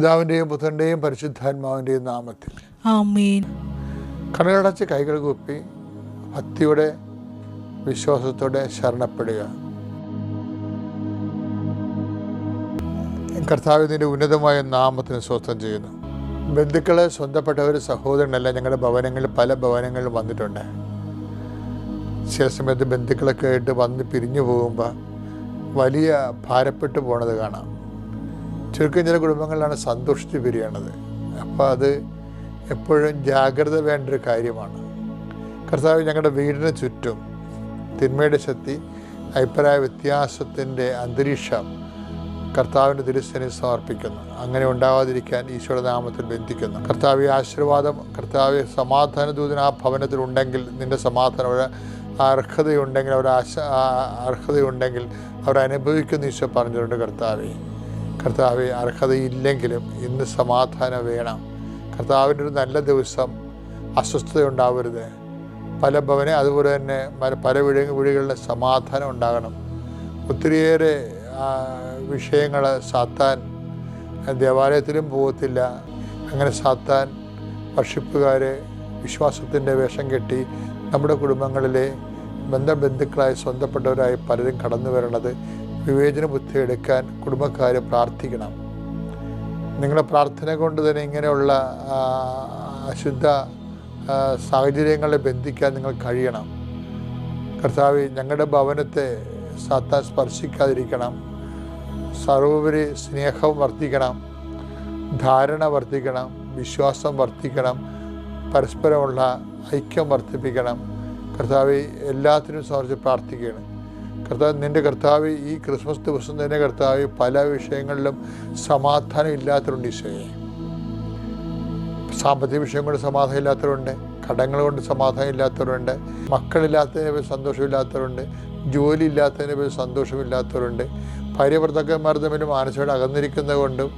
പിതാവിന്റെയും പുത്രന്റെയും പരിശുദ്ധാത്മാവിന്റെയും നാമത്തിൽ. കണ്ണുകളടച്ച് കൈകൾ കുപ്പി ഭക്തിയുടെ വിശ്വാസത്തോടെ ശരണപ്പെടുക. കർത്താവിന്റെ ഉന്നതമായ നാമത്തിന് സ്വസ്ഥം ചെയ്യുന്നു. ബന്ധുക്കളെ സ്വന്തപ്പെട്ടവർ സഹോദരനല്ല ഞങ്ങളുടെ ഭവനങ്ങളിൽ പല ഭവനങ്ങളിലും വന്നിട്ടുണ്ട്. ചില സമയത്ത് ബന്ധുക്കളൊക്കെ ആയിട്ട് വന്ന് പിരിഞ്ഞു പോകുമ്പോൾ വലിയ ഭാരപ്പെട്ടു പോണത് കാണാം. ചുരുക്കം ചില കുടുംബങ്ങളിലാണ് സന്തോഷിച്ച് പിരിയണത്. അപ്പോൾ അത് എപ്പോഴും ജാഗ്രത വേണ്ട ഒരു കാര്യമാണ്. കർത്താവ് ഞങ്ങളുടെ വീടിന് ചുറ്റും തിന്മയുടെ ശക്തി അഭിപ്രായ വ്യത്യാസത്തിന്റെ അന്തരീക്ഷം കർത്താവിന്റെ തിരുസനെ സമർപ്പിക്കുന്നു. അങ്ങനെ ഉണ്ടാവാതിരിക്കാൻ ഈശോയുടെ നാമത്തിൽ ബന്ധിക്കുന്നു. കർത്താവ് ആശീർവാദം കർത്താവ് സമാധാന ദൂതൻ ആ ഭവനത്തിൽ ഉണ്ടെങ്കിൽ നിന്റെ സമാധാനം ഒരു അർഹതയുണ്ടെങ്കിൽ അവർ ആശ അർഹതയുണ്ടെങ്കിൽ അവർ അനുഭവിക്കുന്ന ഈശോ പറഞ്ഞിട്ടുണ്ട് കർത്താവെ. കർത്താവെ അർഹതയില്ലെങ്കിലും ഇന്ന് സമാധാനം വേണം. കർത്താവിന്റെ ഒരു നല്ല ദിവസം അസ്വസ്ഥത ഉണ്ടാവരുത് പല ഭവനെ അതുപോലെ തന്നെ പല വീട് വീടുകളിലെ സമാധാനം ഉണ്ടാകണം. ഒത്തിരിയേറെ വിഷയങ്ങൾ സാത്താൻ ദേവാലയത്തിലും പോകത്തില്ല. അങ്ങനെ സാത്താൻ വർഷിപ്പുകാരെ വിശ്വാസത്തിന്റെ വേഷം കെട്ടി നമ്മുടെ കുടുംബങ്ങളിലെ ബന്ധബന്ധുക്കളായി സ്വന്തപ്പെട്ടവരായി പലരും കടന്നു വരണത് വിവേചന ബുദ്ധി എടുക്കാൻ കുടുംബക്കാർ പ്രാർത്ഥിക്കണം. നിങ്ങളുടെ പ്രാർത്ഥന കൊണ്ട് തന്നെ ഇങ്ങനെയുള്ള അശുദ്ധ സാഹചര്യങ്ങളെ ബന്ധിക്കാൻ നിങ്ങൾ കഴിയണം. കർത്താവ് ഞങ്ങളുടെ ഭവനത്തെ സാത്താൻ സ്പർശിക്കാതിരിക്കണം. സർവോപരി സ്നേഹം വർദ്ധിക്കണം. ധാരണ വർദ്ധിക്കണം. വിശ്വാസം വർദ്ധിക്കണം. പരസ്പരമുള്ള ഐക്യം വർദ്ധിപ്പിക്കണം. കർത്താവ് എല്ലാത്തിനും സമർപ്പിച്ച് പ്രാർത്ഥിക്കുകയാണ്. കർത്താവ് നിന്റെ കർത്താവ് ഈ ക്രിസ്മസ് ദിവസം തന്നെ കർത്താവ് പല വിഷയങ്ങളിലും സമാധാനം ഇല്ലാത്തവരുണ്ട് ഈശോയെ. സാമ്പത്തിക വിഷയം കൊണ്ട് സമാധാനം ഇല്ലാത്തവരുണ്ട് കടങ്ങൾ കൊണ്ട് സമാധാനം ഇല്ലാത്തവരുണ്ട് മക്കളില്ലാത്തതിനെ പറ്റി സന്തോഷമില്ലാത്തവരുണ്ട് ജോലി ഇല്ലാത്തതിനെ പറ്റി സന്തോഷമില്ലാത്തവരുണ്ട് ഭാര്യ ഭർത്താക്കന്മാർ തമ്മിൽ മാനസികമായിട്ട് അകന്നിരിക്കുന്നത് കൊണ്ടും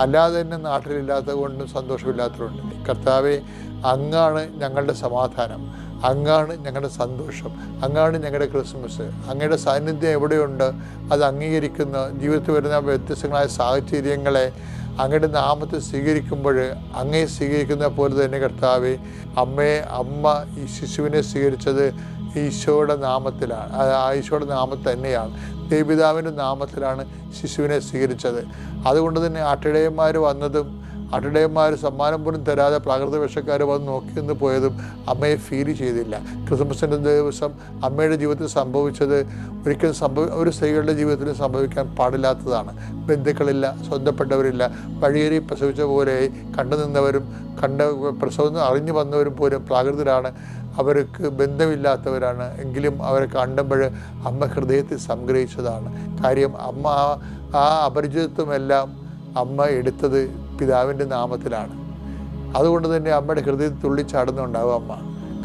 അല്ലാതെ തന്നെ നാട്ടിലില്ലാത്തത് കൊണ്ടും സന്തോഷമില്ലാത്തവരുണ്ട്. കർത്താവെ അങ്ങാണ് ഞങ്ങളുടെ സമാധാനം. അങ്ങാണ് ഞങ്ങളുടെ സന്തോഷം അങ്ങാണ് ഞങ്ങളുടെ ക്രിസ്മസ്. അങ്ങയുടെ സാന്നിധ്യം എവിടെയുണ്ട്? അത് അംഗീകരിക്കുന്ന ജീവിതത്തിൽ വരുന്ന വ്യത്യസ്തങ്ങളായ സാഹചര്യങ്ങളെ അങ്ങയുടെ നാമത്തെ സ്വീകരിക്കുമ്പോൾ അങ്ങയെ സ്വീകരിക്കുന്ന പോലെ തന്നെ കർത്താവെ അമ്മയെ അമ്മ ഈ ശിശുവിനെ സ്വീകരിച്ചത് ഈശോയുടെ നാമത്തിലാണ്. ഈശോയുടെ നാമത്തിൽ തന്നെയാണ്. ദേവിതാവിന്റെ നാമത്തിലാണ് ശിശുവിനെ സ്വീകരിച്ചത്. അതുകൊണ്ട് തന്നെ ആട്ടിടയന്മാർ വന്നതും അട്ടിടയന്മാർ സമ്മാനം പോലും തരാതെ പ്രാകൃത വിഷക്കാർ വന്ന് നോക്കി നിന്ന് പോയതും അമ്മയെ ഫീൽ ചെയ്തില്ല. ക്രിസ്മസിന്റെ ദിവസം അമ്മയുടെ ജീവിതത്തിൽ സംഭവിച്ചത് ഒരിക്കലും സംഭവ ഒരു സ്ത്രീകളുടെ ജീവിതത്തിൽ സംഭവിക്കാൻ പാടില്ലാത്തതാണ്. ബന്ധുക്കളില്ല സ്വന്തപ്പെട്ടവരില്ല വഴിയേറി പ്രസവിച്ച പോലെ കണ്ടു നിന്നവരും കണ്ട പ്രസവം അറിഞ്ഞു വന്നവരും പോലും പ്രാകൃതരാണ്. അവർക്ക് ബന്ധമില്ലാത്തവരാണ്. എങ്കിലും അവരെ കണ്ടുമ്പോൾ അമ്മ ഹൃദയത്തിൽ സംഗ്രഹിച്ചതാണ്. കാര്യം അമ്മ ആ അപരിചിതത്വമെല്ലാം അമ്മ എടുത്തത് പിതാവിന്റെ നാമത്തിലാണ്. അതുകൊണ്ട് തന്നെ അമ്മയുടെ ഹൃദയത്തിൽ തുള്ളിച്ചാടുന്നുണ്ടാവും അമ്മ.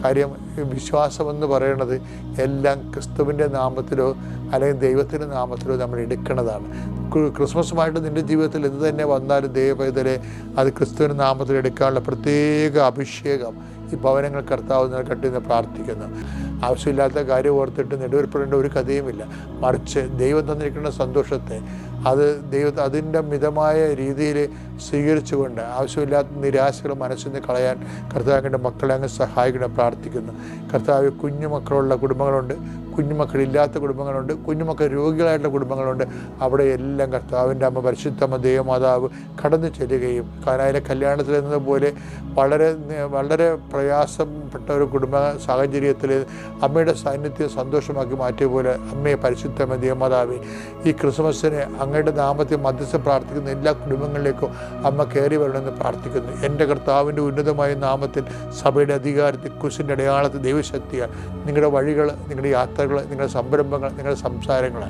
കാര്യം വിശ്വാസമെന്ന് പറയുന്നത് എല്ലാം ക്രിസ്തുവിന്റെ നാമത്തിലോ അല്ലെങ്കിൽ ദൈവത്തിന്റെ നാമത്തിലോ നമ്മൾ എടുക്കുന്നതാണ് ക്രിസ്മസുമായിട്ട് നിന്റെ ജീവിതത്തിൽ എന്ത് തന്നെ വന്നാലും ദൈവപൈതലെ അത് ക്രിസ്തുവിന്റെ നാമത്തിൽ എടുക്കാനുള്ള പ്രത്യേക അഭിഷേകം ഈ ഭവനങ്ങൾ കർത്താവ് നൽകട്ടെ എന്ന് പ്രാർത്ഥിക്കുന്നു. ആവശ്യമില്ലാത്ത കാര്യം ഓർത്തിട്ട് നെടുവേർപ്പെടേണ്ട ഒരു കഥയുമില്ല. മറിച്ച് ദൈവം തന്നിരിക്കുന്ന സന്തോഷത്തെ അത് ദൈവ അതിന്റെ മിതമായ രീതിയിൽ സ്വീകരിച്ചുകൊണ്ട് ആവശ്യമില്ലാത്ത നിരാശകൾ മനസ്സിൽ നിന്ന് കളയാൻ കർത്താവിന്റെ മക്കളെ അങ്ങ് സഹായിക്കണം പ്രാർത്ഥിക്കുന്നു. കർത്താവ് കുഞ്ഞു മക്കളുള്ള കുടുംബങ്ങളുണ്ട്. കുഞ്ഞുമക്കളില്ലാത്ത കുടുംബങ്ങളുണ്ട് കുഞ്ഞുമക്കൾ രോഗികളായിട്ടുള്ള കുടുംബങ്ങളുണ്ട്. അവിടെ എല്ലാം കർത്താവിന്റെ അമ്മ പരിശുദ്ധമ്മ ദൈവമാതാവ് കടന്നു ചെല്ലുകയും കാനായിലെ കല്യാണത്തിൽ എന്നതുപോലെ വളരെ വളരെ പ്രയാസപ്പെട്ട ഒരു കുടുംബ സാഹചര്യത്തിൽ അമ്മയുടെ സാന്നിധ്യം സന്തോഷമാക്കി മാറ്റിയ പോലെ അമ്മയെ പരിശുദ്ധമ്മ ദൈവമാതാവെ ഈ ക്രിസ്മസിന് അങ്ങയുടെ നാമത്തിൽ മധ്യസ്ഥ പ്രാർത്ഥിക്കുന്ന എല്ലാ കുടുംബങ്ങളിലേക്കും അമ്മ കയറി വരണമെന്ന് പ്രാർത്ഥിക്കുന്നു. എന്റെ കർത്താവിന്റെ ഉന്നതമായ നാമത്തിൽ സഭയുടെ അധികാരത്തിൽ കുശിന്റെ അടയാളത്തിൽ ദൈവശക്തിയാൽ നിങ്ങളുടെ വഴികൾ നിങ്ങളുടെ യാത്രകൾ നിങ്ങളുടെ സംരംഭങ്ങൾ നിങ്ങളുടെ സംസാരങ്ങൾ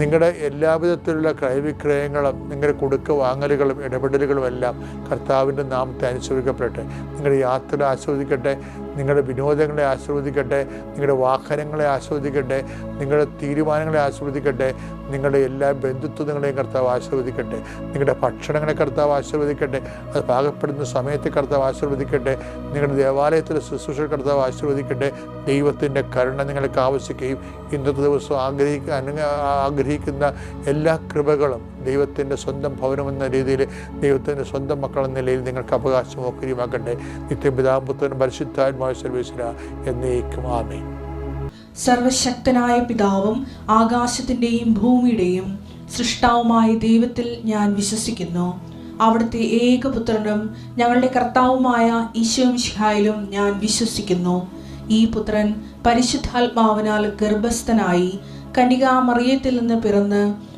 നിങ്ങളുടെ എല്ലാവിധത്തിലുള്ള ക്രയവിക്രയങ്ങളും നിങ്ങളുടെ കൊടുക്ക വാങ്ങലുകളും ഇടപെടലുകളും എല്ലാം കർത്താവിന്റെ നാമത്തെ അനുസരിക്കപ്പെടട്ടെ. നിങ്ങളുടെ യാത്ര ആസ്വദിക്കട്ടെ. നിങ്ങളുടെ വിനോദങ്ങളെ ആസ്വദിക്കട്ടെ നിങ്ങളുടെ വാഹനങ്ങളെ ആസ്വദിക്കട്ടെ നിങ്ങളുടെ തീരുമാനങ്ങളെ ആസ്വദിക്കട്ടെ നിങ്ങളുടെ എല്ലാ ബന്ധുത്വങ്ങളെയും കർത്താവ് ആസ്വദിക്കട്ടെ നിങ്ങളുടെ ഭക്ഷണങ്ങളെ കർത്താവ് ആസ്വദിക്കട്ടെ അത് പാകപ്പെടുന്ന സമയത്ത് കർത്താവ് ആസ്വദിക്കട്ടെ നിങ്ങളുടെ ദേവാലയത്തിലെ ശുശ്രൂഷ കർത്താവ് ആസ്വദിക്കട്ടെ ദൈവത്തിന്റെ കരുണ നിങ്ങൾക്ക് ആവശ്യിക്കുകയും ഇന്നത്തെ ദിവസം ആഗ്രഹിക്കുക ആഗ്രഹിക്കുന്ന എല്ലാ കൃപകളും ദൈവത്തിന്റെ സ്വന്തം ഭവനമെന്ന രീതിയിൽ ദൈവത്തിന്റെ സ്വന്തം മക്കളെന്ന നിലയിൽ നിങ്ങൾക്ക് അവകാശം ഒക്കെയുമാക്കട്ടെ നിത്യം പിതാപുത്രനും പരിശുദ്ധാത്മായ സർവീസില എന്നേക്കും. ആമേ സർവശക്തനായ പിതാവും ആകാശത്തിന്റെയും ഭൂമിയുടെയും സൃഷ്ടാവുമായ ദൈവത്തിൽ ഞാൻ വിശ്വസിക്കുന്നു. അവിടുത്തെ ഏകപുത്രനും ഞങ്ങളുടെ കർത്താവുമായ ഈശോ മിഷിഹായിലും ഞാൻ വിശ്വസിക്കുന്നു. ഈ പുത്രൻ പരിശുദ്ധാത്മാവിനാൽ ഗർഭസ്ഥനായി കനികാമറിയത്തിൽ നിന്ന് പിറന്ന്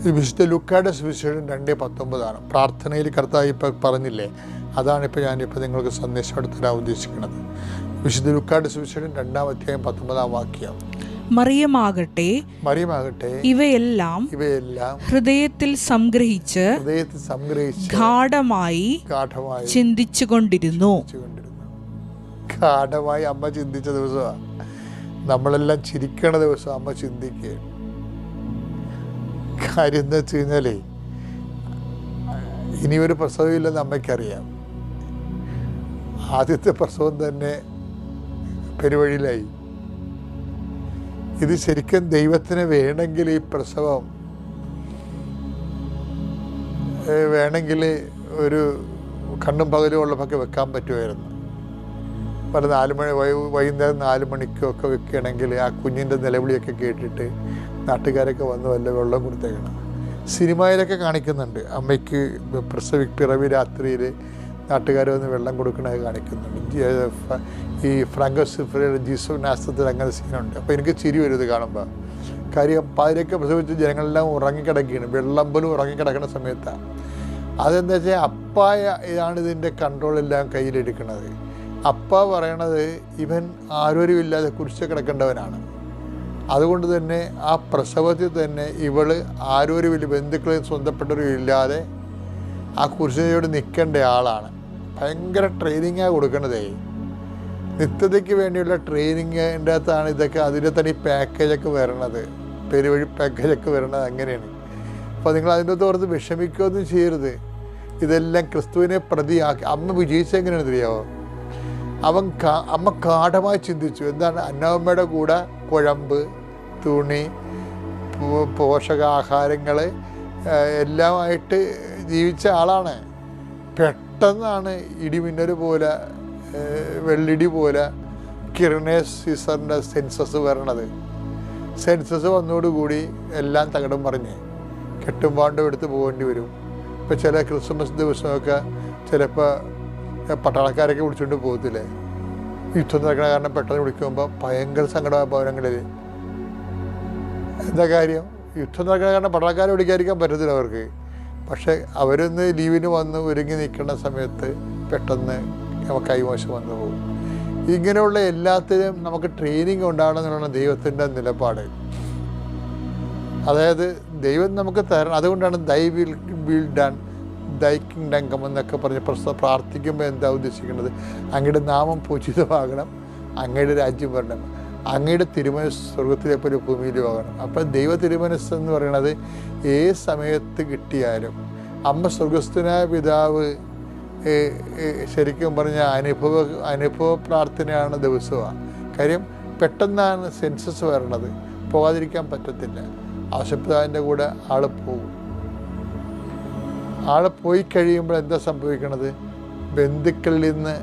ഇത് വിശുദ്ധ ലുക്കായുടെ സുവിശേഷം രണ്ടേ പത്തൊമ്പതാണ്. പ്രാർത്ഥനയിൽ കർത്താവ് ഇപ്പം പറഞ്ഞില്ലേ അതാണിപ്പോൾ ഞാനിപ്പോൾ നിങ്ങൾക്ക് സന്ദേശം എടുത്തരാൻ ഉദ്ദേശിക്കുന്നത്. വിശുദ്ധ ലുക്കായുടെ സുവിശേഷം രണ്ടാം അധ്യായം പത്തൊമ്പതാം വാക്യം. മറിയമാകട്ടെ മറിയമാകട്ടെ ഇവയെല്ലാം ഇവയെല്ലാം ഹൃദയത്തിൽ സംഗ്രഹിച്ച് ഹൃദയത്തിൽ സംഗ്രഹിച്ച് ഗാഠമായി ഗാഠമായി ചിന്തിച്ചു കൊണ്ടിരുന്നു ഗാഠമായി അമ്മ ചിന്തിച്ച ദിവസമാണ്. നമ്മളെല്ലാം ചിരിക്കണ ദിവസം അമ്മ ചിന്തിക്കുക കാര്യം എന്താ വെച്ച് കഴിഞ്ഞാലേ ഇനി ഒരു പ്രസവമില്ലെന്ന് അമ്മയ്ക്കറിയാം. ആദ്യത്തെ പ്രസവം തന്നെ പെരുവഴിയിലായി. ഇത് ശരിക്കും ദൈവത്തിന് വേണമെങ്കിൽ ഈ പ്രസവം വേണമെങ്കിൽ ഒരു കണ്ണും പകലും ഉള്ളപ്പൊക്കെ വെക്കാൻ പറ്റുമായിരുന്നു. പല നാല് മണി വൈകുന്നേരം നാല് മണിക്കൊക്കെ വെക്കുകയാണെങ്കിൽ ആ കുഞ്ഞിന്റെ നിലവിളിയൊക്കെ കേട്ടിട്ട് നാട്ടുകാരൊക്കെ വന്ന് വല്ല വെള്ളം കൊടുത്തേക്കണം സിനിമയിലൊക്കെ കാണിക്കുന്നുണ്ട്. അമ്മയ്ക്ക് പ്രസവി പിറവി രാത്രിയിൽ നാട്ടുകാർ വന്ന് വെള്ളം കൊടുക്കണത് കാണിക്കുന്നുണ്ട്. ഈ ഏ, ഫ- ഈ ഫ്രാങ്കോസ് ജീസോ നാസ്തത്തിൽ അങ്ങനെ സീനുണ്ട്. അപ്പോൾ എനിക്ക് ചിരി വരും ഇത് കാണുമ്പോൾ കാര്യം പാതിരൊക്കെ പ്രസവിച്ച് ജനങ്ങളെല്ലാം ഉറങ്ങിക്കിടക്കുകയാണ്. വെള്ളം പോലും ഉറങ്ങിക്കിടക്കുന്ന സമയത്താണ് അതെന്താ വെച്ചാൽ അപ്പായ ഇതാണ് ഇതിന്റെ കൺട്രോൾ എല്ലാം കയ്യിലെടുക്കുന്നത് അപ്പ പറയണത് ഇവൻ ആരോരുമില്ലാതെ കുരിശ് കിടക്കേണ്ടവനാണ്. അതുകൊണ്ട് തന്നെ ആ പ്രസവത്തിൽ തന്നെ ഇവൾ ആരൊരു വലിയ ബന്ധുക്കളെയും സ്വന്തപ്പെട്ടവരും ഇല്ലാതെ ആ കുരിശിനോട് നിൽക്കേണ്ട ആളാണ്. ഭയങ്കര ട്രെയിനിങ്ങാണ് കൊടുക്കണതേ. നിത്യതയ്ക്ക് വേണ്ടിയുള്ള ട്രെയിനിങ്ങിന്റെ അകത്താണ് ഇതൊക്കെ അതിന്റെ തന്നെ ഈ പാക്കേജൊക്കെ വരണത്. പെരുവഴി പാക്കേജൊക്കെ വരണത് അങ്ങനെയാണ്. അപ്പോൾ നിങ്ങൾ അതിന്റെ തോർത്ത് വിഷമിക്കുകയൊന്നും ചെയ്യരുത്. ഇതെല്ലാം ക്രിസ്തുവിനെ പ്രതിയാക്കി. അമ്മ വിജയിച്ചെങ്ങനെയാണ് അറിയാമോ അവൻ കാ- അമ്മ കാഠമായി ചിന്തിച്ചു. എന്താണ്? അന്നമ്മയുടെ കൂടെ കുഴമ്പ് തുണി പോഷകാഹാരങ്ങൾ എല്ലാമായിട്ട് ജീവിച്ച ആളാണ്. പെട്ടെന്നാണ് ഇടിമിന്നൽ പോലെ വെള്ളിടി പോലെ കിരണേസ് സീസറിന്റെ സെൻസസ് വരണത്. സെൻസസ് വന്നതോടുകൂടി എല്ലാം തകടം പറഞ്ഞ് കെട്ടുമ്പാണ്ടും എടുത്ത് പോകേണ്ടി വരും. ഇപ്പോൾ ചില ക്രിസ്മസ് ദിവസമൊക്കെ ചിലപ്പോൾ പട്ടാളക്കാരൊക്കെ വിളിച്ചുകൊണ്ട് പോകത്തില്ലേ? യുദ്ധം നടക്കണ കാരണം പെട്ടെന്ന് വിളിക്കുമ്പോൾ ഭയങ്കര സങ്കടമായ ഭവനങ്ങളിൽ എന്താ കാര്യം? യുദ്ധം നടക്കുന്ന കാരണം പട്ടാളക്കാരെ വിളിക്കാതിരിക്കാൻ പറ്റത്തില്ല അവർക്ക്. പക്ഷെ അവരൊന്ന് ലീവിന് വന്ന് ഒരുങ്ങി നിൽക്കുന്ന സമയത്ത് പെട്ടെന്ന് നമുക്ക് കൈമോശം വന്നു പോകും. ഇങ്ങനെയുള്ള എല്ലാത്തിനും നമുക്ക് ട്രെയിനിങ് ഉണ്ടാകണമെന്നുള്ള ദൈവത്തിന്റെ നിലപാട്. അതായത് ദൈവം നമുക്ക് തരണം. അതുകൊണ്ടാണ് thy will will done thy kingdom എന്നൊക്കെ പറഞ്ഞ് പ്രസ്ത പ്രാർത്ഥിക്കുമ്പോൾ എന്താ ഉദ്ദേശിക്കുന്നത്? അങ്ങയുടെ നാമം പൂജിതമാകണം. അങ്ങയുടെ രാജ്യം വരണം. അങ്ങയുടെ തിരുമനസ് സ്വർഗത്തിലെ പോലെ ഭൂമിയിലും ആകണം അപ്പം ദൈവ തിരുമനസ് എന്ന് പറയുന്നത് ഏത് സമയത്ത് കിട്ടിയാലും അമ്മ സ്വർഗസ്ഥനായ പിതാവ് ശരിക്കും പറഞ്ഞ അനുഭവ അനുഭവ പ്രാർത്ഥനയാണ് ദിവസമാണ് കാര്യം പെട്ടെന്നാണ് സെൻസസ് വരണത്. പോകാതിരിക്കാൻ പറ്റത്തില്ല. ആശുപത്രിന്റെ കൂടെ ആൾ പോകും ആൾ പോയി കഴിയുമ്പോൾ എന്താ സംഭവിക്കണത്? ബന്ധുക്കളിൽ നിന്ന്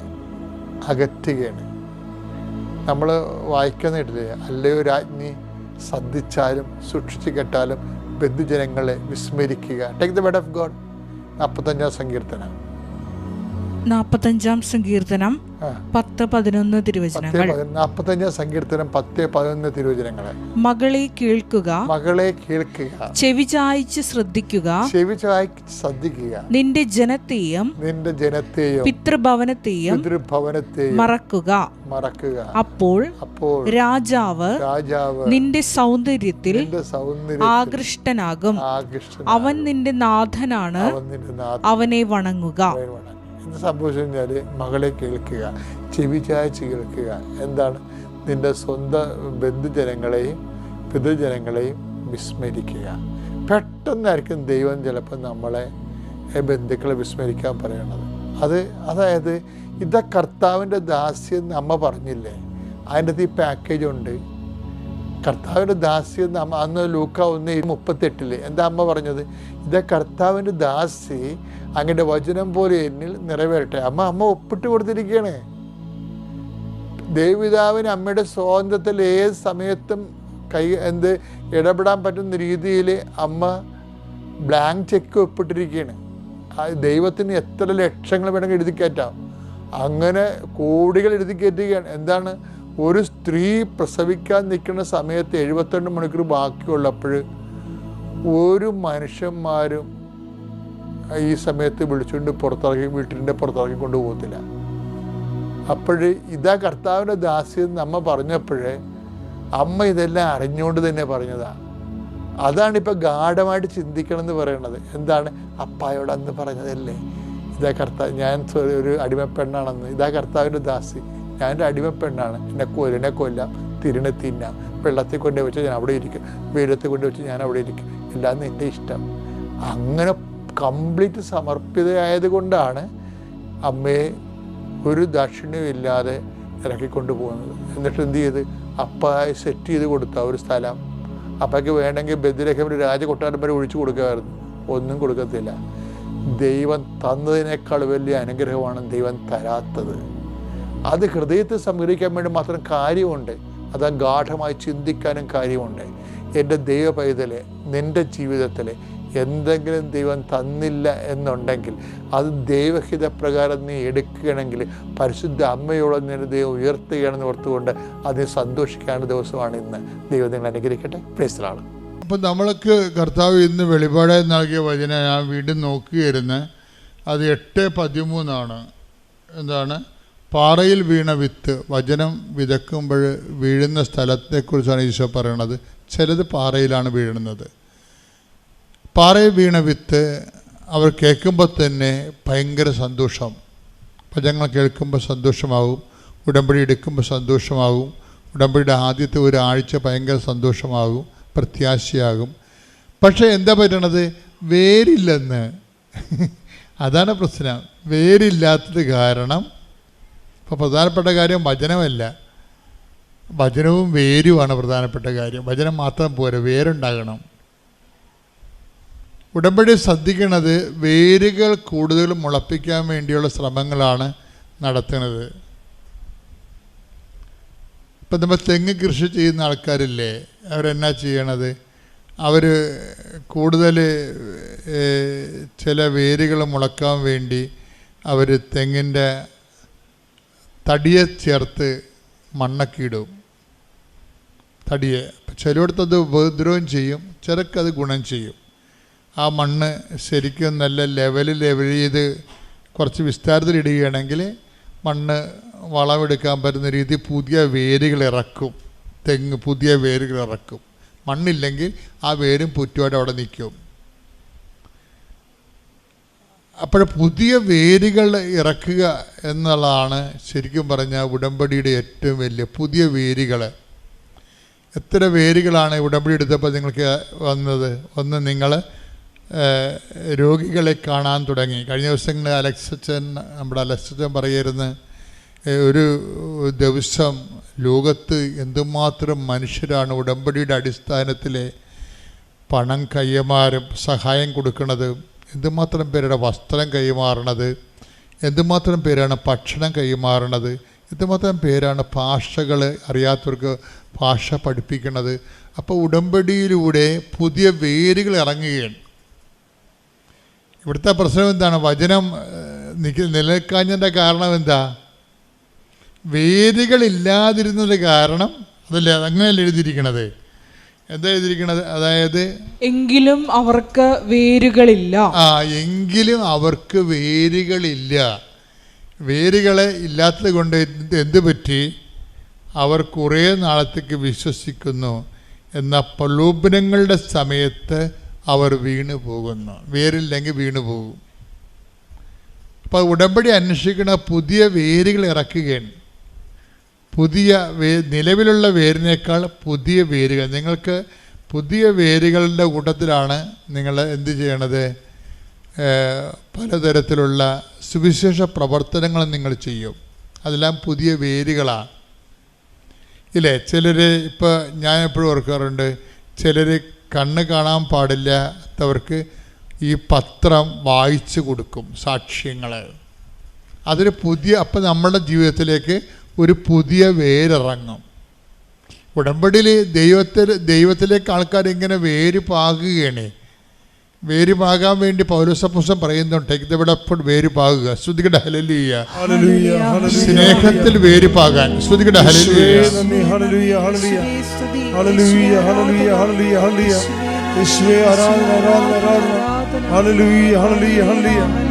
അകറ്റുകയാണ്. നമ്മൾ വായിക്കുന്നില്ലേ അല്ലയോ രാജ്ഞി ശ്രദ്ധിച്ചാലും സൂക്ഷിച്ചു കെട്ടാലും ബന്ധുജനങ്ങളെ വിസ്മരിക്കുക. Take the word of God നാൽപ്പത്തഞ്ചാം സങ്കീർത്തനം. നാൽപ്പത്തഞ്ചാം സങ്കീർത്തനം പത്ത് പതിനൊന്ന് തിരുവചനം തിരുവചനങ്ങൾ നാൽപ്പത്തഞ്ചാം സങ്കീർത്തനം പത്ത് പതിനൊന്ന് തിരുവചനങ്ങൾ മകളെ കേൾക്കുക. മകളെ കേൾക്കുക. ചെവി ചായച്ച് ശ്രദ്ധിക്കുക. ചെവി ചായച്ച് ശ്രദ്ധിക്കുക. നിന്റെ ജനത്തെയും നിന്റെ ജനത്തെയും പിതൃഭവനത്തെയും പിതൃഭവനത്തെയും മറക്കുക. മറക്കുക. അപ്പോൾ അപ്പോൾ രാജാവ് രാജാവ് നിന്റെ സൗന്ദര്യത്തിൽ ആകൃഷ്ടനാകും. അവൻ നിന്റെ നാഥനാണ്. അവനെ വണങ്ങുക. സംഭവിച്ചു കഴിഞ്ഞാൽ മകളെ കേൾക്കുക ചെവി ചായച്ച് കേൾക്കുക എന്താണ്? നിന്റെ സ്വന്തം ബന്ധുജനങ്ങളെയും പിതൃജനങ്ങളെയും വിസ്മരിക്കുക. പെട്ടെന്നായിരിക്കും ദൈവം ചിലപ്പോൾ നമ്മളെ ബന്ധുക്കളെ വിസ്മരിക്കാൻ പറയണത്. അത് അതായത് ഇതാ കർത്താവിന്റെ ദാസ്യം അമ്മ പറഞ്ഞില്ലേ? അതിന്റെ ഈ പാക്കേജ് ഉണ്ട്. കർത്താവിന്റെ ദാസി എന്ന് അമ്മ അന്ന് ലൂക്ക ഒന്ന് മുപ്പത്തെട്ടിൽ എന്താ അമ്മ പറഞ്ഞത്? ഇത് കർത്താവിന്റെ ദാസി അങ്ങയുടെ വചനം പോലെ എന്നിൽ നിറവേറട്ടെ. അമ്മ അമ്മ ഒപ്പിട്ട് കൊടുത്തിരിക്കുകയാണ് ദേവിതാവിന് അമ്മയുടെ സ്വാതന്ത്ര്യത്തിൽ ഏത് സമയത്തും കൈ എന്ത് ഇടപെടാൻ പറ്റുന്ന രീതിയിൽ അമ്മ ബ്ലാങ്ക് ചെക്ക് ഒപ്പിട്ടിരിക്കുകയാണ് ദൈവത്തിന് എത്ര ലക്ഷങ്ങൾ വേണമെങ്കിൽ എഴുതി കയറ്റാം. അങ്ങനെ കോടികൾ എഴുതി കയറ്റുകയാണ്. എന്താണ്? ഒരു സ്ത്രീ പ്രസവിക്കാൻ നിൽക്കുന്ന സമയത്ത് എഴുപത്തിരണ്ട് മണിക്കൂർ ബാക്കിയുള്ളപ്പോൾ ഒരു മനുഷ്യന്മാരും ഈ സമയത്ത് വിളിച്ചുകൊണ്ട് പുറത്തിറക്കി വീട്ടിന്റെ പുറത്തിറക്കി കൊണ്ടുപോകത്തില്ല അപ്പോഴ് ഇതാ കർത്താവിന്റെ ദാസ്യം നമ്മ പറഞ്ഞപ്പോഴേ അമ്മ ഇതെല്ലാം അറിഞ്ഞുകൊണ്ട് തന്നെ പറഞ്ഞതാണ് അതാണ് ഇപ്പൊ ഗാഠമായിട്ട് ചിന്തിക്കണം എന്ന് പറയുന്നത് എന്താണ്? അപ്പായോട് അന്ന് പറഞ്ഞതല്ലേ? ഇതാ കർത്താവ് ഞാൻ ഒരു അടിമപ്പെണ്ണാണെന്ന്. ഇതാ കർത്താവിന്റെ ദാസി. ഞാൻ അടിമ അടിമപ്പെണ്ണാണ് എന്നെ കൊല്ലിനെ കൊല്ലാം. തിരിണെ തിന്നാം. വെള്ളത്തിൽ കൊണ്ട് വെച്ച് ഞാൻ അവിടെ ഇരിക്കും. വെയിലത്തിൽ കൊണ്ട് വെച്ച് ഞാൻ അവിടെ ഇരിക്കും. എല്ലാം എന്റെ ഇഷ്ടം. അങ്ങനെ കംപ്ലീറ്റ് സമർപ്പിതയായത് കൊണ്ടാണ് അമ്മയെ ഒരു ദക്ഷിണയുമില്ലാതെ ഇറക്കിക്കൊണ്ട് പോകുന്നത് എന്നിട്ട് എന്ത് ചെയ്ത്? അപ്പായി സെറ്റ് ചെയ്ത് കൊടുത്ത ഒരു സ്ഥലം. അപ്പയ്ക്ക് വേണമെങ്കിൽ ഒരു രാജകൊട്ടാരം വരെ ഒഴിച്ചു കൊടുക്കുമായിരുന്നു. ഒന്നും കൊടുക്കത്തില്ല. ദൈവം തന്നതിനേക്കാൾ വലിയ അനുഗ്രഹമാണ് ദൈവം തരാത്തത്. അത് ഹൃദയത്തിൽ സംഗ്രഹിക്കാൻ വേണ്ടി മാത്രം കാര്യമുണ്ട്. അത് ഗാഠമായി ചിന്തിക്കാനും കാര്യമുണ്ട്. എന്റെ ദൈവ പൈതലെ നിന്റെ ജീവിതത്തിൽ എന്തെങ്കിലും ദൈവം തന്നില്ല എന്നുണ്ടെങ്കിൽ അത് ദൈവഹിതപ്രകാരം നീ എടുക്കുകയാണെങ്കിൽ പരിശുദ്ധ അമ്മയോളം നിന്നെ ദൈവം ഉയർത്തുകയാണെന്ന് ഓർത്തുകൊണ്ട് അതിന് സന്തോഷിക്കാനുള്ള ദിവസമാണ് ഇന്ന്. ദൈവം നിങ്ങൾ അനുഗ്രഹിക്കട്ടെ. പ്ലേസിലാണ് അപ്പം നമ്മൾക്ക് കർത്താവ് ഇന്ന് വെളിപാടായി നൽകിയ വചന ഞാൻ വീണ്ടും നോക്കിയിരുന്ന് അത് എട്ട് പതിമൂന്നാണ്. എന്താണ്? പാറയിൽ വീണ വിത്ത് വചനം വിതക്കുമ്പോൾ വീഴുന്ന സ്ഥലത്തെക്കുറിച്ചാണ് ഈശോ പറയണത്. ചിലത് പാറയിലാണ് വീഴുന്നത്. പാറയിൽ വീണ വിത്ത് അവർ കേൾക്കുമ്പോൾ തന്നെ ഭയങ്കര സന്തോഷം. ഭജനങ്ങൾ കേൾക്കുമ്പോൾ സന്തോഷമാകും. ഉടമ്പടി എടുക്കുമ്പോൾ സന്തോഷമാകും. ഉടമ്പടിയുടെ ആദ്യത്തെ ഒരാഴ്ച ഭയങ്കര സന്തോഷമാകും. പ്രത്യാശയാകും. പക്ഷേ എന്താ പറ്റണത്? വേരില്ലെന്ന്. അതാണ് പ്രശ്നം. വേരില്ലാത്തത് കാരണം ഇപ്പോൾ പ്രധാനപ്പെട്ട കാര്യം വചനമല്ല. വചനവും വേരുമാണ് പ്രധാനപ്പെട്ട കാര്യം. വചനം മാത്രം പോരാ വേരുണ്ടാകണം. ഉടമ്പടി ശ്രദ്ധിക്കുന്നത് വേരുകൾ കൂടുതൽ മുളപ്പിക്കാൻ വേണ്ടിയുള്ള ശ്രമങ്ങളാണ് നടത്തുന്നത്. ഇപ്പം നമ്മൾ തെങ്ങ് കൃഷി ചെയ്യുന്ന ആൾക്കാരില്ലേ അവരെന്നാ ചെയ്യണത്? അവർ കൂടുതൽ ചില വേരുകൾ മുളക്കാൻ വേണ്ടി അവർ തെങ്ങിന്റെ തടിയെ ചേർത്ത് മണ്ണൊക്കെ ഇടും. തടിയെ. ചിലയിടത്ത് അത് ഉപദ്രവം ചെയ്യും ചിലക്കത് ഗുണം ചെയ്യും. ആ മണ്ണ് ശരിക്കും നല്ല ലെവലിൽ ലെവൽ ചെയ്ത് കുറച്ച് വിസ്താരത്തിലിടുകയാണെങ്കിൽ മണ്ണ് വളമെടുക്കാൻ പറ്റുന്ന രീതി പുതിയ വേരുകൾ ഇറക്കും. തെങ്ങ് പുതിയ വേരുകൾ ഇറക്കും. മണ്ണില്ലെങ്കിൽ ആ വേരും പുറ്റുമായിട്ട് അവിടെ നിൽക്കും. അപ്പോൾ പുതിയ വേരുകൾ ഇറക്കുക എന്നുള്ളതാണ് ശരിക്കും പറഞ്ഞാൽ ഉടമ്പടിയുടെ ഏറ്റവും വലിയ പുതിയ വേരുകൾ. എത്ര വേരുകളാണ് ഉടമ്പടി എടുത്തപ്പോൾ നിങ്ങൾക്ക് വന്നത്? ഒന്ന് നിങ്ങൾ രോഗികളെ കാണാൻ തുടങ്ങി. കഴിഞ്ഞ ദിവസങ്ങളിൽ അലക്സച്ചൻ നമ്മുടെ അലക്സച്ചൻ പറയായിരുന്നു ഒരു ദിവസം ലോകത്ത് എന്തുമാത്രം മനുഷ്യരാണ് ഉടമ്പടിയുടെ അടിസ്ഥാനത്തിൽ പണം കൈമാറും സഹായം കൊടുക്കുന്നത്. എന്തുമാത്രം പേരുടെ വസ്ത്രം കൈമാറണത്? എന്തുമാത്രം പേരാണ് ഭക്ഷണം കൈമാറണത്? എന്തുമാത്രം പേരാണ് ഭാഷകൾ അറിയാത്തവർക്ക് ഭാഷ പഠിപ്പിക്കുന്നത് അപ്പോൾ ഉടമ്പടിയിലൂടെ പുതിയ വേരുകൾ ഇറങ്ങുകയാണ്. ഇവിടുത്തെ പ്രശ്നം എന്താണ്? വചനം നിലനിൽക്കാഞ്ഞതിന്റെ കാരണം എന്താ? വേരുകളില്ലാതിരുന്നത് കാരണം അതല്ലേ? അങ്ങനെയല്ല എഴുതിയിരിക്കണത്? എന്താ അതായത് എങ്കിലും അവർക്ക് വേരുകളില്ല. ആ എങ്കിലും അവർക്ക് വേരുകളില്ല. വേരുകളെ ഇല്ലാത്തത് കൊണ്ട് എന്ത് പറ്റി? അവർ കുറേ നാളത്തേക്ക് വിശ്വസിക്കുന്നു. എന്ന പ്രലോഭനങ്ങളുടെ സമയത്ത് അവർ വീണു പോകുന്നു. വേരില്ലെങ്കിൽ വീണു പോകും. അപ്പോൾ ഉടമ്പടി അന്വേഷിക്കുന്ന പുതിയ വേരുകൾ ഇറക്കുകയാണ്. പുതിയ വേ നിലവിലുള്ള വേരിനേക്കാൾ പുതിയ വേരുകൾ. നിങ്ങൾക്ക് പുതിയ വേരുകളുടെ കൂട്ടത്തിലാണ് നിങ്ങൾ എന്ത് ചെയ്യണത്? പലതരത്തിലുള്ള സുവിശേഷ പ്രവർത്തനങ്ങൾ നിങ്ങൾ ചെയ്യും. അതെല്ലാം പുതിയ വേരുകളാണ്. ഇല്ലേ? ചിലർ ഇപ്പോൾ ഞാൻ എപ്പോഴും ഓർക്കാറുണ്ട് ചിലർ കണ്ണ് കാണാൻ പാടില്ലാത്തവർക്ക് ഈ പത്രം വായിച്ചു കൊടുക്കും സാക്ഷ്യങ്ങൾ അതൊരു പുതിയ അപ്പം നമ്മുടെ ജീവിതത്തിലേക്ക് ഒരു പുതിയ വേരിറങ്ങും. ഉടമ്പടിയിൽ ദൈവത്തിൽ ദൈവത്തിലേക്ക് ആൾക്കാർ ഇങ്ങനെ വേര് പാകുകയാണ് വേര് പാകാൻ വേണ്ടി പൗരസപുസം പറയുന്നുണ്ട് വിടപ്പോൾ വേര് പാകുക ശ്രുതികട ഹലലിയ. സ്നേഹത്തിൽ വേര് പാകാൻ ശ്രുതികട ഹലലിയ ആരാധന ആരാധന ആരാധന. Hallelujah, hallelujah, hallelujah.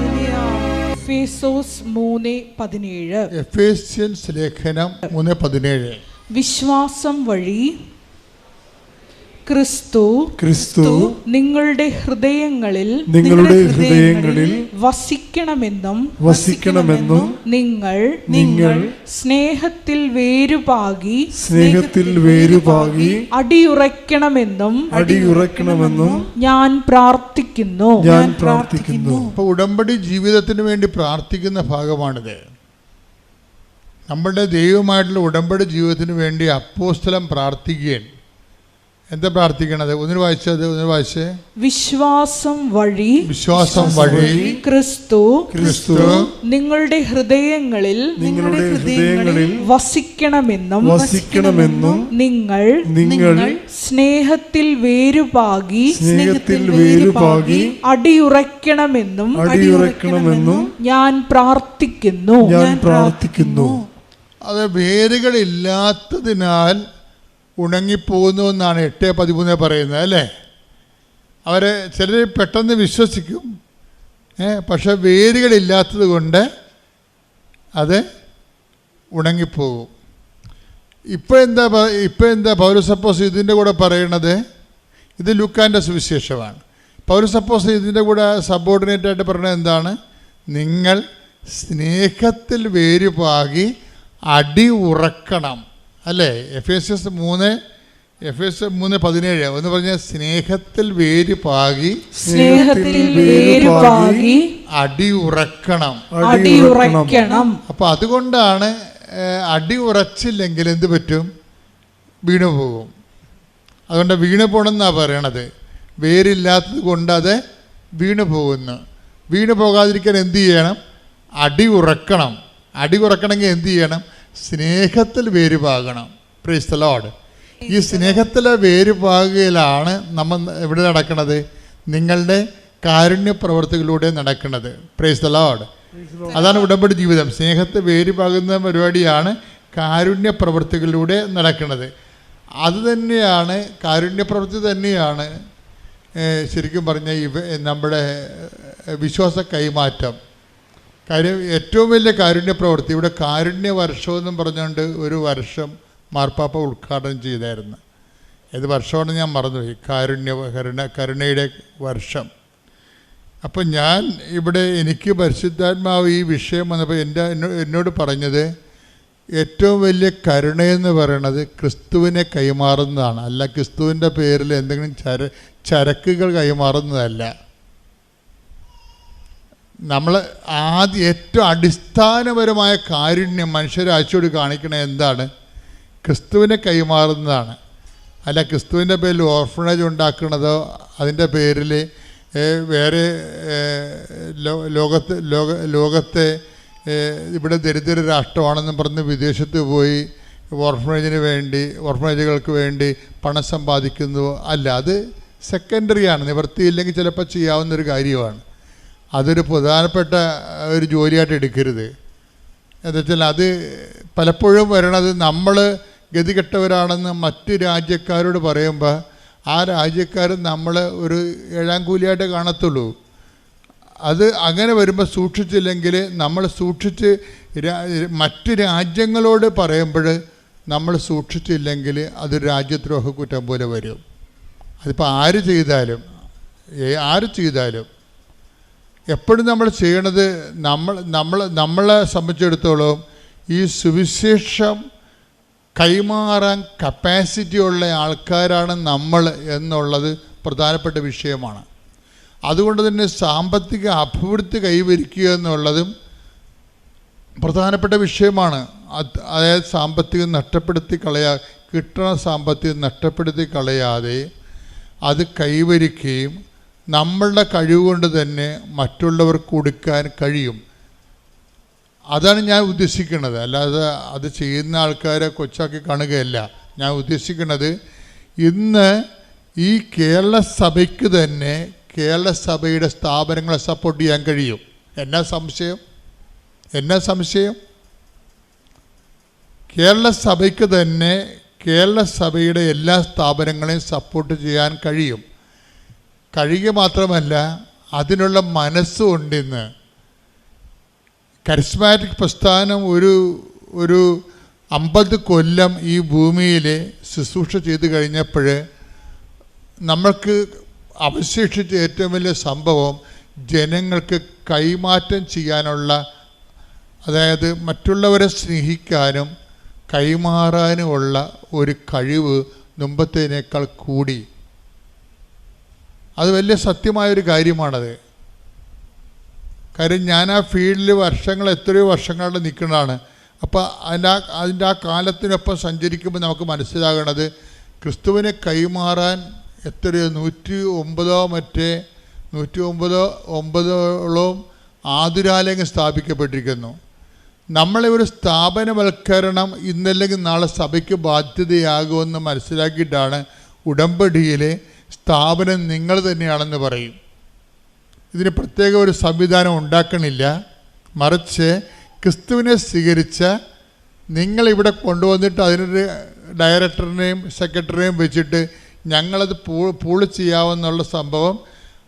ഫേസോസ് മൂന്ന് പതിനേഴ്. എഫേസ്യൻസ് ലേഖനം മൂന്ന് പതിനേഴ്. വിശ്വാസം വഴി ക്രിസ്തു ക്രിസ്തു നിങ്ങളുടെ ഹൃദയങ്ങളിൽ നിങ്ങളുടെ ഹൃദയങ്ങളിൽ വസിക്കണമെന്നും വസിക്കണമെന്നും നിങ്ങൾ നിങ്ങൾ സ്നേഹത്തിൽ വേരുപാകി സ്നേഹത്തിൽ വേരുപാകി അടിയുറയ്ക്കണമെന്നും അടിയുറയ്ക്കണമെന്നും ഞാൻ പ്രാർത്ഥിക്കുന്നു. ഞാൻ പ്രാർത്ഥിക്കുന്നു. അപ്പോൾ ഉടമ്പടി ജീവിതത്തിന് വേണ്ടി പ്രാർത്ഥിക്കുന്ന ഭാഗമാണിത്. നമ്മുടെ ദൈവമായിട്ടുള്ള ഉടമ്പടി ജീവിതത്തിന് വേണ്ടി അപ്പോസ്തലം പ്രാർത്ഥിക്കുകയാണ്. എന്താ പ്രാർത്ഥിക്കണത്? ഒന്നിനു വായിച്ചത്? ഒന്നിനു വായിച്ചേ? വിശ്വാസം വഴി വിശ്വാസം വഴി ക്രിസ്തു ക്രിസ്തു നിങ്ങളുടെ ഹൃദയങ്ങളിൽ നിങ്ങളുടെ ഹൃദയങ്ങളിൽ വസിക്കണമെന്നും വസിക്കണമെന്നും നിങ്ങൾ നിങ്ങൾ സ്നേഹത്തിൽ വേരുപാകി സ്നേഹത്തിൽ വേരുപാകി അടിയുറയ്ക്കണമെന്നും അടിയുറയ്ക്കണമെന്നും ഞാൻ പ്രാർത്ഥിക്കുന്നു. ഞാൻ പ്രാർത്ഥിക്കുന്നു. അത് വേരുകളില്ലാത്തതിനാൽ ഉണങ്ങിപ്പോകുന്നു എന്നാണ് എട്ട് പതിമൂന്ന് പറയുന്നത് അല്ലേ? അവർ ചിലർ പെട്ടെന്ന് വിശ്വസിക്കും. പക്ഷെ വേരുകളില്ലാത്തത് കൊണ്ട് അത് ഉണങ്ങിപ്പോകും. ഇപ്പോൾ എന്താ ഇപ്പോൾ എന്താ പൗരസപ്പോസ് ഇതിന്റെ കൂടെ പറയണത്? ഇത് ലുക്കാന്റെ സുവിശേഷമാണ്. പൗരസപ്പോസ് ഇതിന്റെ കൂടെ സബോർഡിനേറ്റ് ആയിട്ട് പറയുന്നത് എന്താണ്? നിങ്ങൾ സ്നേഹത്തിൽ വേരുപാകി അടി ഉറക്കണം. അല്ലേ? എഫ് എസ് എസ് മൂന്ന് എഫ് എസ് എസ് മൂന്ന് പതിനേഴ്. ഒന്ന് പറഞ്ഞ സ്നേഹത്തിൽ വേര് പാകി സ്നേഹത്തിൽ വേരുപാകി അടി ഉറക്കണം. അപ്പൊ അപ്പോൾ അതുകൊണ്ടാണ് അടി ഉറച്ചില്ലെങ്കിൽ എന്ത് പറ്റും? വീണു പോകും. അതുകൊണ്ട് വീണു പോകണമെന്നാണ് പറയണത്. വേരില്ലാത്തത് കൊണ്ട് അത് വീണു പോകുന്നു. വീണു പോകാതിരിക്കാൻ എന്ത് ചെയ്യണം? അടി ഉറക്കണം. അടി ഉറക്കണമെങ്കിൽ എന്ത് ചെയ്യണം? സ്നേഹത്തിൽ വേര് പാകണം പ്രീസ് ലോഡ് ഈ സ്നേഹത്തിലെ വേര് പാകുകയിലാണ് നമ്മൾ എവിടെ നടക്കുന്നത്? നിങ്ങളുടെ കാരുണ്യ പ്രവർത്തികളിലൂടെ നടക്കുന്നത്. പ്രൈസ് ദ ലോഡ് അതാണ് ഉടമ്പടി ജീവിതം. സ്നേഹത്തെ വേര് പാകുന്ന പരിപാടിയാണ് കാരുണ്യ പ്രവർത്തികളിലൂടെ നടക്കുന്നത്. അത് തന്നെയാണ് കാരുണ്യ പ്രവൃത്തി തന്നെയാണ് ശരിക്കും പറഞ്ഞ ഇവ നമ്മുടെ വിശ്വാസ കൈമാറ്റം. കാര്യം ഏറ്റവും വലിയ കാരുണ്യ പ്രവൃത്തി ഇവിടെ കാരുണ്യ വർഷം എന്നും പറഞ്ഞുകൊണ്ട് ഒരു വർഷം മാർപ്പാപ്പ ഉദ്ഘാടനം ചെയ്തായിരുന്നു. ഏത് വർഷമാണ് ഞാൻ മറന്നുപോയി കാരുണ്യ കരുണ കരുണയുടെ വർഷം. അപ്പം ഞാൻ ഇവിടെ എനിക്ക് പരിശുദ്ധാത്മാവ് ഈ വിഷയം വന്നപ്പോൾ എന്റെ എന്നോ- എന്നോട് പറഞ്ഞത് ഏറ്റവും വലിയ കരുണയെന്ന് പറയണത് ക്രിസ്തുവിനെ കൈമാറുന്നതാണ്. അല്ല ക്രിസ്തുവിന്റെ പേരിൽ എന്തെങ്കിലും ചര ചരക്കുകൾ കൈമാറുന്നതല്ല. നമ്മൾ ആദ്യ ഏറ്റവും അടിസ്ഥാനപരമായ കാരുണ്യം മനുഷ്യരാഴ്ചയോട് കാണിക്കണത് എന്താണ്? ക്രിസ്തുവിനെ കൈമാറുന്നതാണ്. അല്ല ക്രിസ്തുവിന്റെ പേരിൽ ഓർഫണേജ് ഉണ്ടാക്കുന്നതോ അതിന്റെ പേരിൽ വേറെ ലോകത്തെ ലോക ലോകത്തെ ഇവിടെ ദരിദ്ര രാഷ്ട്രമാണെന്നും പറഞ്ഞ് വിദേശത്ത് പോയി ഓർഫണേജിന് വേണ്ടി ഓർഫണേജുകൾക്ക് വേണ്ടി പണം സമ്പാദിക്കുന്നു. അല്ല അത് സെക്കൻഡറിയാണ് നിവൃത്തിയില്ലെങ്കിൽ ചിലപ്പോൾ ചെയ്യാവുന്നൊരു കാര്യമാണ്. അതൊരു പ്രധാനപ്പെട്ട ഒരു ജോലിയായിട്ട് എടുക്കരുത്. എന്താ വെച്ചാൽ അത് പലപ്പോഴും വരണത് നമ്മൾ ഗതികെട്ടവരാണെന്ന് മറ്റ് രാജ്യക്കാരോട് പറയുമ്പോൾ ആ രാജ്യക്കാർ നമ്മൾ ഒരു ഏഴാം കൂലിയായിട്ട് കാണത്തുള്ളൂ. അത് അങ്ങനെ വരുമ്പോൾ സൂക്ഷിച്ചില്ലെങ്കിൽ നമ്മൾ സൂക്ഷിച്ച് മറ്റു മറ്റ് രാജ്യങ്ങളോട് പറയുമ്പോൾ നമ്മൾ സൂക്ഷിച്ചില്ലെങ്കിൽ അത് രാജ്യദ്രോഹ കുറ്റം പോലെ വരും. അതിപ്പോൾ ആര് ചെയ്താലും ആര് ചെയ്താലും എപ്പോഴും നമ്മൾ ചെയ്യണത് നമ്മൾ നമ്മൾ നമ്മളെ സംബന്ധിച്ചിടത്തോളം ഈ സുവിശേഷം കൈമാറാൻ കപ്പാസിറ്റി ഉള്ള ആൾക്കാരാണ് നമ്മൾ എന്നുള്ളത് പ്രധാനപ്പെട്ട വിഷയമാണ്. അതുകൊണ്ട് തന്നെ സാമ്പത്തിക അഭിവൃദ്ധി കൈവരിക്കുക എന്നുള്ളതും പ്രധാനപ്പെട്ട വിഷയമാണ്. അതായത് സാമ്പത്തികം നഷ്ടപ്പെടുത്തി കളയാ കിട്ടണ സാമ്പത്തികം നഷ്ടപ്പെടുത്തി കളയാതെ അത് കൈവരിക്കുകയും നമ്മളുടെ കഴിവ് കൊണ്ട് തന്നെ മറ്റുള്ളവർക്ക് കൊടുക്കാൻ കഴിയും. അതാണ് ഞാൻ ഉദ്ദേശിക്കുന്നത്. അല്ലാതെ അത് ചെയ്യുന്ന ആൾക്കാരെ കൊച്ചാക്കി കാണുകയല്ല. ഞാൻ ഉദ്ദേശിക്കുന്നത് ഇന്ന് ഈ കേരള സഭയ്ക്ക് തന്നെ കേരള സഭയുടെ സ്ഥാപനങ്ങളെ സപ്പോർട്ട് ചെയ്യാൻ കഴിയും. എന്നാ സംശയം? എന്നാ സംശയം? കേരള സഭയ്ക്ക് തന്നെ കേരള സഭയുടെ എല്ലാ സ്ഥാപനങ്ങളെയും സപ്പോർട്ട് ചെയ്യാൻ കഴിയും. കഴിയുക മാത്രമല്ല അതിനുള്ള മനസ്സും ഉണ്ടെന്ന്. കരിസ്മാറ്റിക് പ്രസ്ഥാനം ഒരു ഒരു അമ്പത് കൊല്ലം ഈ ഭൂമിയിൽ ശുശ്രൂഷ ചെയ്ത് കഴിഞ്ഞപ്പോൾ നമ്മൾക്ക് അവശേഷിച്ച ഏറ്റവും വലിയ സംഭവം ജനങ്ങൾക്ക് കൈമാറ്റം ചെയ്യാനുള്ള അതായത് മറ്റുള്ളവരെ സ്നേഹിക്കാനും കൈമാറാനുമുള്ള ഒരു കഴിവ് മുമ്പത്തേനേക്കാൾ കൂടി. അത് വലിയ സത്യമായൊരു കാര്യമാണത്. കാര്യം ഞാൻ ആ ഫീൽഡിൽ വർഷങ്ങൾ എത്രയോ വർഷങ്ങളുടെ നിൽക്കുന്നതാണ്. അപ്പോൾ അതിന്റെ ആ അതിന്റെ ആ കാലത്തിനൊപ്പം സഞ്ചരിക്കുമ്പോൾ നമുക്ക് മനസ്സിലാകണത് ക്രിസ്തുവിനെ കൈമാറാൻ എത്രയോ നൂറ്റി ഒമ്പതോ മറ്റേ നൂറ്റി ഒമ്പതോ ഒമ്പതോളം ആതുരാലയങ്ങൾ സ്ഥാപിക്കപ്പെട്ടിരിക്കുന്നു. നമ്മളെ ഒരു സ്ഥാപനവൽക്കരണം ഇന്നല്ലെങ്കിൽ നാളെ സഭയ്ക്ക് ബാധ്യതയാകുമെന്ന് മനസ്സിലാക്കിയിട്ടാണ് ഉടമ്പടിയിലെ സ്ഥാപനം നിങ്ങൾ തന്നെയാണെന്ന് പറയും. ഇതിന് പ്രത്യേക ഒരു സംവിധാനം ഉണ്ടാക്കണില്ല. മറിച്ച് ക്രിസ്തുവിനെ സ്വീകരിച്ച നിങ്ങളിവിടെ കൊണ്ടുവന്നിട്ട് അതിനൊരു ഡയറക്ടറിനെയും സെക്രട്ടറിയെയും വെച്ചിട്ട് ഞങ്ങളത് പൂ പൂൾ ചെയ്യാമെന്നുള്ള സംഭവം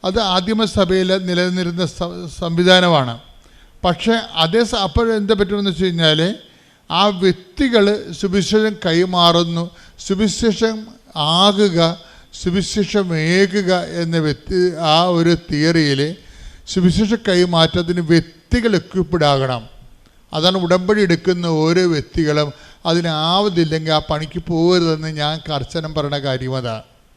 അത് ആദിമസഭയിൽ നിലനിന്നിരുന്ന സംവിധാനമാണ്. പക്ഷേ അതേ അപ്പോൾ എന്താ പറ്റുമെന്ന് വെച്ച് കഴിഞ്ഞാൽ ആ വ്യക്തികൾ സുവിശേഷം കൈമാറുന്നു. സുവിശേഷം ആകുക സുവിശേഷമേകുക എന്ന വ്യക്തി ആ ഒരു തിയറിയിൽ സുവിശേഷ കൈമാറ്റത്തിന് വ്യക്തികൾ എക്വിപ്പിഡാകണം അതാണ് ഉടമ്പടി എടുക്കുന്ന ഓരോ വ്യക്തികളും അതിനാവതില്ലെങ്കിൽ ആ പണിക്ക് പോകരുതെന്ന് ഞാൻ കർശനം പറയുന്ന കാര്യം അതാണ്